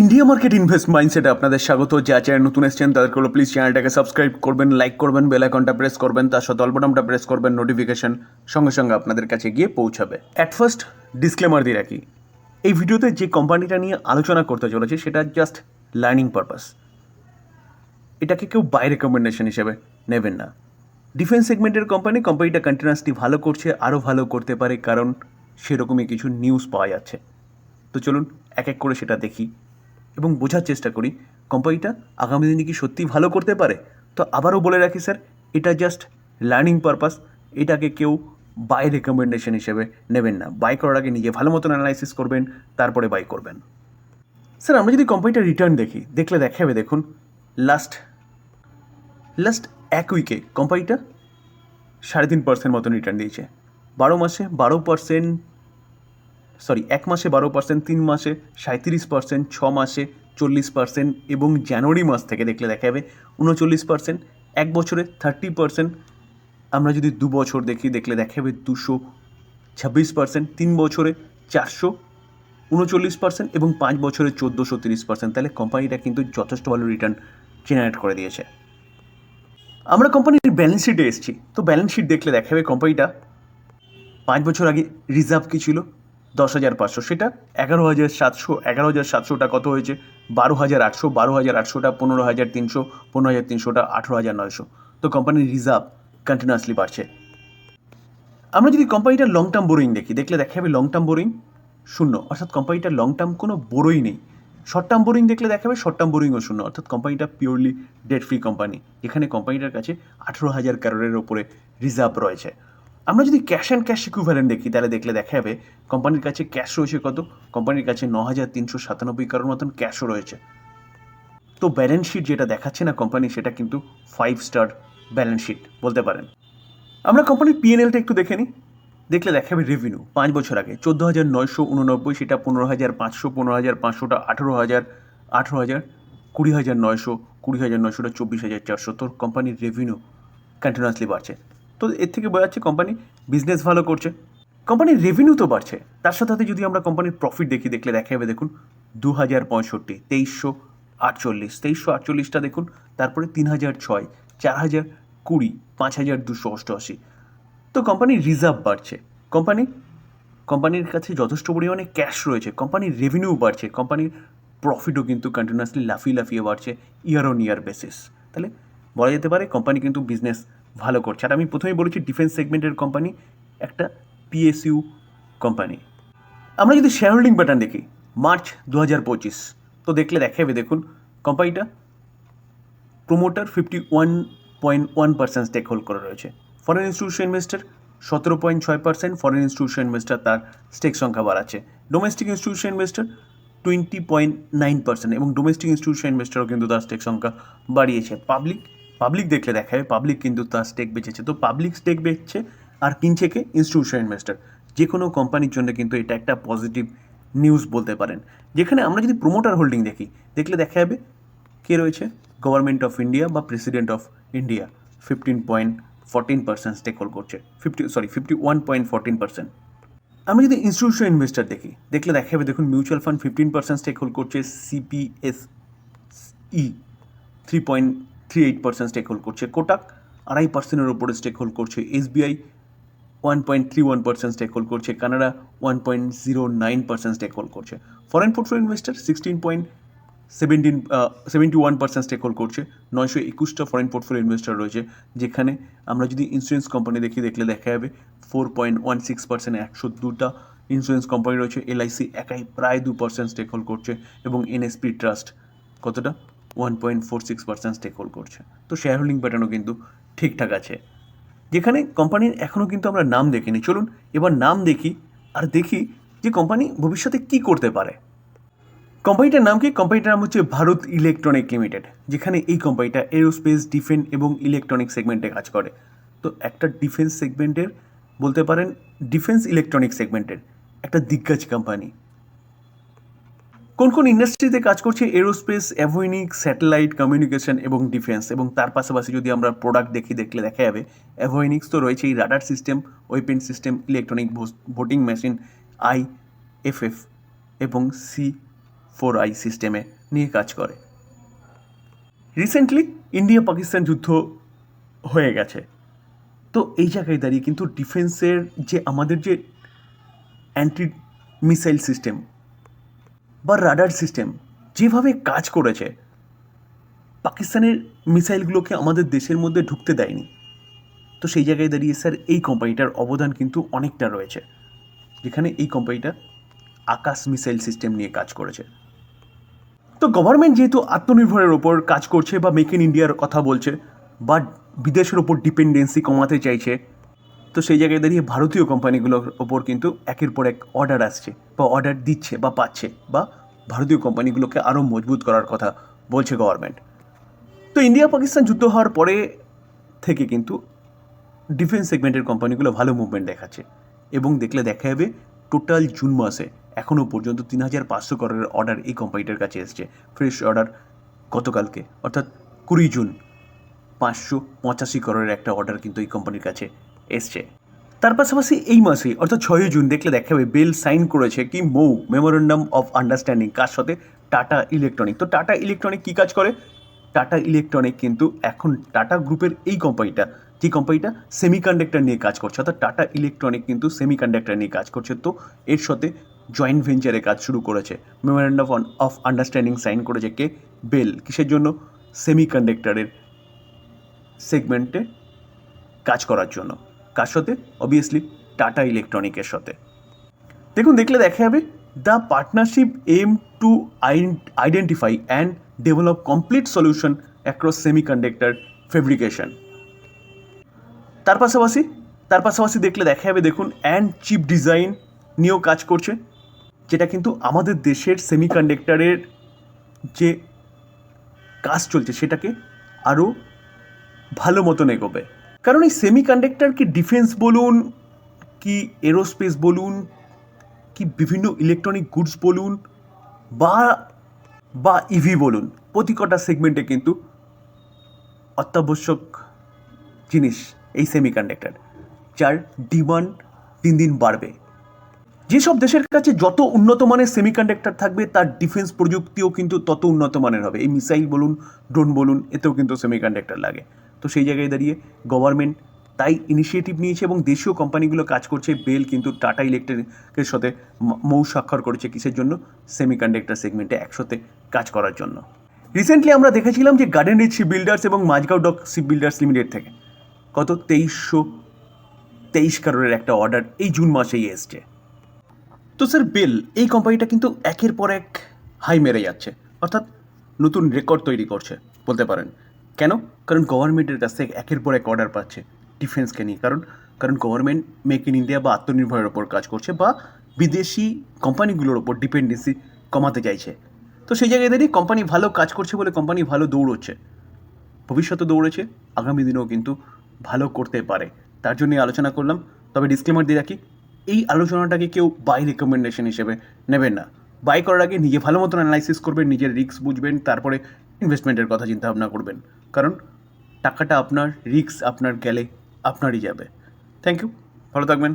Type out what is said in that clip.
India market invest মাইন্ডসেটে আপনাদের স্বাগত। যা চ্যানেল নতুন এসছেন, তাদেরকে হলো প্লিজ চ্যানেলটাকে সাবস্ক্রাইব করবেন লাইক করবেন বেল আইকনটা প্রেস করবেন, তার সাথে অল্পটামটা প্রেস করবেন নোটিফিকেশন সঙ্গে সঙ্গে আপনাদের কাছে গিয়ে পৌঁছাবে। অ্যাট ফার্স্ট ডিসক্লেমার দিয়ে রাখি, এই ভিডিওতে যে কোম্পানিটা নিয়ে আলোচনা করতে চলেছে, সেটা জাস্ট লার্নিং পারপাস এটাকে কেউ বাই রেকমেন্ডেশন হিসেবে নেবেন না। ডিফেন্স সেগমেন্টের কোম্পানি কোম্পানিটা কন্টিনিউয়াসলি ভালো করছে, আরও ভালো করতে পারে, কারণ সেরকমই কিছু নিউজ পাওয়া যাচ্ছে। তো চলুন, এক এক করে সেটা দেখি। এবং বোঝার চেষ্টা করি, কোম্পানিটা আগামী দিনে কি সত্যিই ভালো করতে পারে? তো আবারও বলে রাখি, স্যার, এটা জাস্ট লার্নিং পারপাস এটাকে কেউ বাই রেকমেন্ডেশন হিসেবে নেবেন না। বাই করার আগে নিজে ভালো মতন অ্যানালাইসিস করবেন, তারপরে বাই করবেন। স্যার, আমরা যদি কোম্পানিটার রিটার্ন দেখি, দেখলে দেখাবে, দেখুন লাস্ট লাস্ট এক উইকে কোম্পানিটা সাড়ে তিন পার্সেন্ট মতন রিটার্ন দিয়েছে। বারো মাসে বারো পার্সেন্ট সরি এক মাসে বারো পার্সেন্ট তিন মাসে সাঁত্রিশ পার্সেন্ট ছ মাসে চল্লিশ পার্সেন্ট এবং জানুয়ারি মাস থেকে দেখলে দেখা যাবে উনচল্লিশ পার্সেন্ট এক বছরে থার্টি পার্সেন্ট আমরা যদি দু বছর দেখি, দেখলে দেখা যাবে দুশো ছাব্বিশ পার্সেন্ট তিন বছরে চারশো উনচল্লিশ পার্সেন্ট এবং পাঁচ বছরে চোদ্দোশো তিরিশ পার্সেন্ট তাহলে কোম্পানিটা কিন্তু যথেষ্ট ভালো রিটার্ন জেনারেট করে দিয়েছে। আমরা কোম্পানির ব্যালেন্স শিটে এসেছি। তো ব্যালেন্স শিট দেখলে দেখা যাবে কোম্পানিটা পাঁচ বছর আগে রিজার্ভ কী ছিল? দশ হাজার পাঁচশো। সেটা এগারো হাজার সাতশো, এগারো হাজার সাতশোটা কত হয়েছে? বারো হাজার আটশো, বারো হাজার আটশোটা, পনেরো হাজার তিনশো, পনেরো হাজার তিনশোটা, আঠেরো হাজার নয়শো। তো কোম্পানির রিজার্ভ কন্টিনিউয়াসলি বাড়ছে। আমরা যদি কোম্পানিটার লং টার্ম বোরিং দেখি, দেখলে দেখা যাবে লং টার্ম বোরিং শূন্য। অর্থাৎ কোম্পানিটার লং টার্ম কোনো বোরোই নেই। শর্ট টার্ম বোরিং দেখলে দেখা যাবে শর্ট টার্ম বোরিংও শূন্য। অর্থাৎ কোম্পানিটা পিওরলি ডেট ফ্রি কোম্পানি এখানে কোম্পানিটার কাছে আঠেরো হাজার ক্যারোরের ওপরে রিজার্ভ রয়েছে। আমরা যদি ক্যাশ অ্যান্ড ক্যাশ ইকুইভ্যালেন্ট দেখি, তাহলে দেখলে দেখা যাবে কোম্পানির কাছে ক্যাশ রয়েছে কত? কোম্পানির কাছে ন হাজার তিনশো সাতানব্বই কারোর মতন ক্যাশও রয়েছে। তো ব্যালেন্স শিট যেটা দেখাচ্ছে না কোম্পানি সেটা কিন্তু ফাইভ স্টার ব্যালেন্স শিট বলতে পারেন। আমরা কোম্পানির পিএনএলটা একটু দেখে নিই। দেখলে দেখা যাবে রেভিনিউ পাঁচ বছর আগে চোদ্দ হাজার নয়শো উননব্বই, সেটা পনেরো হাজার পাঁচশো পনেরো হাজার পাঁচশোটা, আঠেরো হাজার আঠেরো হাজার, কুড়ি হাজার নয়শো, কুড়ি হাজার নয়শোটা চব্বিশ হাজার চারশো। তোর কোম্পানির রেভিনিউ কন্টিনিউয়াসলি বাড়ছে। তো এর থেকে বোঝা যাচ্ছে কোম্পানি বিজনেস ভালো করছে। কোম্পানির রেভিনিউ তো বাড়ছে। তার সাথে সাথে যদি আমরা কোম্পানির প্রফিট দেখি, দেখলে দেখা যাবে দেখুন দু হাজার পঁয়ষট্টি, তেইশশো আটচল্লিশ, তেইশশো আটচল্লিশটা দেখুন, তারপরে তিন হাজার ছয় চার হাজার কুড়ি পাঁচ হাজার দুশো অষ্টআশি। তো কোম্পানির রিজার্ভ বাড়ছে। কোম্পানি কোম্পানির কাছে যথেষ্ট পরিমাণে ক্যাশ রয়েছে। কোম্পানির রেভিনিউ বাড়ছে। কোম্পানির প্রফিটও কিন্তু কন্টিনিউয়াসলি লাফিয়ে লাফিয়ে বাড়ছে ইয়ার অন ইয়ার বেসিস তাহলে বলা যেতে পারে কোম্পানি কিন্তু বিজনেস ভালো করছে। আর আমি প্রথমেই বলেছি ডিফেন্স সেগমেন্টের কোম্পানি একটা পিএসইউ কোম্পানি আমরা যদি শেয়ার হোল্ডিং প্যাটার্ন দেখি মার্চ দু হাজার পঁচিশ, তো দেখলে দেখা যাবে দেখুন কোম্পানিটা promoter fifty one point one percent stake hold করে রয়েছে। ফরেন ইনস্টিটিউশন ইনভেস্টার সতেরো পয়েন্ট ছয় পার্সেন্ট ফরেন ইনস্টিটিউশন ইনভেস্টার তার স্টেক সংখ্যা বাড়াচ্ছে। Domestic institution investor twenty point nine percent এবং ডোমেস্টিক ইনস্টিটিউশন ইনভেস্টারও কিন্তু তার স্টেক সংখ্যা বাড়িয়েছে। পাবলিক পাবলিক দেখলে দেখা যায় পাবলিক কিন্তু তার স্টেক বেচেছে। তো পাবলিক স্টেক বেচছে আর কিনছে কে? ইনস্টিটিউশন ইনভেস্টার যে কোনো কোম্পানির জন্য কিন্তু এটা একটা পজিটিভ নিউজ বলতে পারেন। যেখানে আমরা যদি প্রোমোটার হোল্ডিং দেখি, দেখলে দেখা যাবে কে রয়েছে? গভর্নমেন্ট অফ ইন্ডিয়া বা president of India fifteen point fourteen percent stake hold করছে। Fifty sorry fifty one point fourteen percent আমরা যদি ইনস্টিটিউশন ইনভেস্টার দেখি, দেখলে দেখা যাবে দেখুন mutual fund fifteen percent stake hold করছে CPSE three point three eight percent stake hold করছে কোটাক, আড়াই পার্সেন্টের ওপরে স্টেক হোল্ড করছে SBI one point three one percent stake hold করছে Canada one point zero nine percent stake hold করছে। Foreign portfolio investor sixteen point seventeen seventy one percent stake hold করছে। নয়শো একুশটা ফরেন পোর্টফোলিও ইনভেস্টার রয়েছে, যেখানে আমরা যদি ইন্স্যুরেন্স কোম্পানি দেখি, দেখলে দেখা যাবে four point one six percent একশো দুটা ইন্স্যুরেন্স কোম্পানি রয়েছে। এলআইসি একাই প্রায় দু পার্সেন্ট স্টেক হোল্ড করছে এবং এনএসপি ট্রাস্ট কতটা? One point four six percent stake hold করছে। তো শেয়ার হোল্ডিং প্যাটার্নও কিন্তু ঠিকঠাক আছে। যেখানে কোম্পানির এখনও কিন্তু আমরা নাম দেখিনি। চলুন এবার নাম দেখি আর দেখি যে কোম্পানি ভবিষ্যতে কি করতে পারে। কোম্পানিটার নাম কি? কোম্পানিটার নাম হচ্ছে ভারত ইলেকট্রনিক লিমিটেড, যেখানে এই কোম্পানিটা এরোস্পেস ডিফেন্স এবং ইলেকট্রনিক সেগমেন্টে কাজ করে। তো একটা ডিফেন্স সেগমেন্টের বলতে পারেন ডিফেন্স ইলেকট্রনিক সেগমেন্টের একটা দিগ্গজ কোম্পানি কোন কোন ইন্ডাস্ট্রিতে কাজ করছে? এরোস্পেস অ্যাভোনিক স্যাটেলাইট কমিউনিকেশন এবং ডিফেন্স এবং তার পাশাপাশি যদি আমরা প্রোডাক্ট দেখি, দেখলে দেখা যাবে অ্যাভোনিক্স তো রয়েছে এই radar system weapon system electronic voting machine I F F এবং সি ফোর আই সিস্টেমে নিয়ে কাজ করে। রিসেন্টলি ইন্ডিয়া পাকিস্তান যুদ্ধ হয়ে গেছে। তো এই জায়গায় দাঁড়িয়ে কিন্তু ডিফেন্সের যে আমাদের যে অ্যান্টি মিসাইল সিস্টেম বা রাডার সিস্টেম যেভাবে কাজ করেছে, পাকিস্তানের মিসাইলগুলোকে আমাদের দেশের মধ্যে ঢুকতে দেয়নি। তো সেই জায়গায় দাঁড়িয়ে স্যার, এই কোম্পানিটার অবদান কিন্তু অনেকটা রয়েছে, যেখানে এই কোম্পানিটা আকাশ মিসাইল সিস্টেম নিয়ে কাজ করেছে। তো গভর্নমেন্ট যেহেতু আত্মনির্ভরের ওপর কাজ করছে বা মেক ইন ইন্ডিয়ার কথা বলছে বা বিদেশের ওপর ডিপেন্ডেন্সি কমাতে চাইছে তো সেই জায়গায় দাঁড়িয়ে ভারতীয় কোম্পানিগুলোর ওপর কিন্তু একের পর এক অর্ডার আসছে বা অর্ডার দিচ্ছে বা পাচ্ছে বা ভারতীয় কোম্পানিগুলোকে আরও মজবুত করার কথা বলছে গভর্নমেন্ট তো ইন্ডিয়া পাকিস্তান যুদ্ধ হওয়ার পরে থেকে কিন্তু ডিফেন্স সেগমেন্টের কোম্পানিগুলো ভালো মুভমেন্ট দেখাচ্ছে এবং দেখলে দেখা যাবে টোটাল জুন মাসে এখনও পর্যন্ত তিন হাজার পাঁচশো করোড়ের অর্ডার এই কোম্পানিটার কাছে এসছে। ফ্রেশ অর্ডার গতকালকে, অর্থাৎ কুড়ি জুন পাঁচশো পঁচাশি করোড়ের একটা অর্ডার কিন্তু এই কোম্পানির কাছে এসছে। তার পাশাপাশি এই মাসেই অর্থাৎ ছয়ই জুন, দেখলে দেখা যাবে বেল সাইন করেছে কি মৌ মেমোরেন্ডাম অফ আন্ডারস্ট্যান্ডিং কার সাথে? টাটা ইলেকট্রনিক। তো টাটা ইলেকট্রনিক কী কাজ করে? টাটা ইলেকট্রনিক কিন্তু এখন টাটা গ্রুপের এই কোম্পানিটা যে কোম্পানিটা সেমিকন্ডাক্টর নিয়ে কাজ করছে। অর্থাৎ টাটা ইলেকট্রনিক কিন্তু সেমিকন্ডাক্টর নিয়ে কাজ করছে। তো এর সাথে জয়েন্ট ভেঞ্চারে কাজ শুরু করেছে। মেমোরেন্ডাম অফ আন্ডারস্ট্যান্ডিং সাইন করেছে কে? বেল। কিসের জন্য? সেমিকন্ডাক্টরের সেগমেন্টে কাজ করার জন্য। কার সাথে? অবভিয়াসলি টাটা ইলেকট্রনিকের সাথে। দেখুন, দেখলে দেখা যাবে the partnership aim to identify and develop complete solution across semiconductor fabrication তার পাশাপাশি তার পাশাপাশি দেখলে দেখা যাবে, দেখুন অ্যান্ড চিপ ডিজাইন নিয়েও কাজ করছে, যেটা কিন্তু আমাদের দেশের সেমিকন্ডাক্টরের যে কাজ চলছে, সেটাকে আরও ভালো মতন এগোবে। কারণ এই সেমিকন্ডাক্টর কি ডিফেন্স বলুন, কি এরোস্পেস বলুন, কি বিভিন্ন ইলেকট্রনিক গুডস বলুন, বা বা ইভি বলুন, প্রতি কটা সেগমেন্টে কিন্তু অত্যাবশ্যক জিনিস এই সেমিকন্ডাক্টর যার ডিমান্ড দিন দিন বাড়বে। যেসব দেশের কাছে যত উন্নত মানের সেমিকন্ডাক্টর থাকবে, তার ডিফেন্স প্রযুক্তিও কিন্তু তত উন্নত মানের হবে। এই মিসাইল বলুন ড্রোন বলুন, এতেও কিন্তু সেমিকন্ডাক্টর লাগে। তো সেই জায়গায় দাঁড়িয়ে গভর্নমেন্ট তাই ইনিশিয়েটিভ নিয়েছে এবং দেশীয় কোম্পানিগুলো কাজ করছে। বেল কিন্তু টাটা ইলেকট্রিকের সাথে মৌ স্বাক্ষর করেছে কিসের জন্য? সেমিকন্ডাক্টর সেগমেন্টে একসাথে কাজ করার জন্য। রিসেন্টলি আমরা দেখেছিলাম যে গার্ডেন রিচ শিপ বিল্ডার্স এবং Mazagon dock ship builders limited থেকে কত? তেইশশো তেইশ কারোরের একটা অর্ডার এই জুন মাসেই এসছে। তো স্যার বেল এই কোম্পানিটা কিন্তু একের পর এক হাই মেরে যাচ্ছে। অর্থাৎ নতুন রেকর্ড তৈরি করছে, বলতে পারেন। কেন? কারণ গভর্নমেন্টের কাছ থেকে একের পর এক অর্ডার পাচ্ছে ডিফেন্সকে নিয়ে। কারণ কারণ গভর্নমেন্ট মেক ইন ইন্ডিয়া বা আত্মনির্ভরের ওপর কাজ করছে বা বিদেশি কোম্পানিগুলোর ওপর ডিপেন্ডেন্সি কমাতে চাইছে। তো সেই জায়গায় দাঁড়িয়ে কোম্পানি ভালো কাজ করছে বলে কোম্পানি ভালো দৌড়চ্ছে। ভবিষ্যতে দৌড়েছে, আগামী দিনেও কিন্তু ভালো করতে পারে। তার জন্যই আলোচনা করলাম। তবে ডিসক্লেমার দিয়ে রাখি, এই আলোচনাটাকে কেউ বাই রেকমেন্ডেশন হিসেবে নেবেন না। বাই করার আগে নিজে ভালো মতন অ্যানালাইসিস করবেন, নিজের রিস্ক বুঝবেন, তারপরে ইনভেস্টমেন্টের কথা চিন্তা ভাবনা করবেন। কারণ টাকাটা আপনার রিস্ক আপনার গেলে আপনারই যাবে। থ্যাংক ইউ ভালো থাকবেন।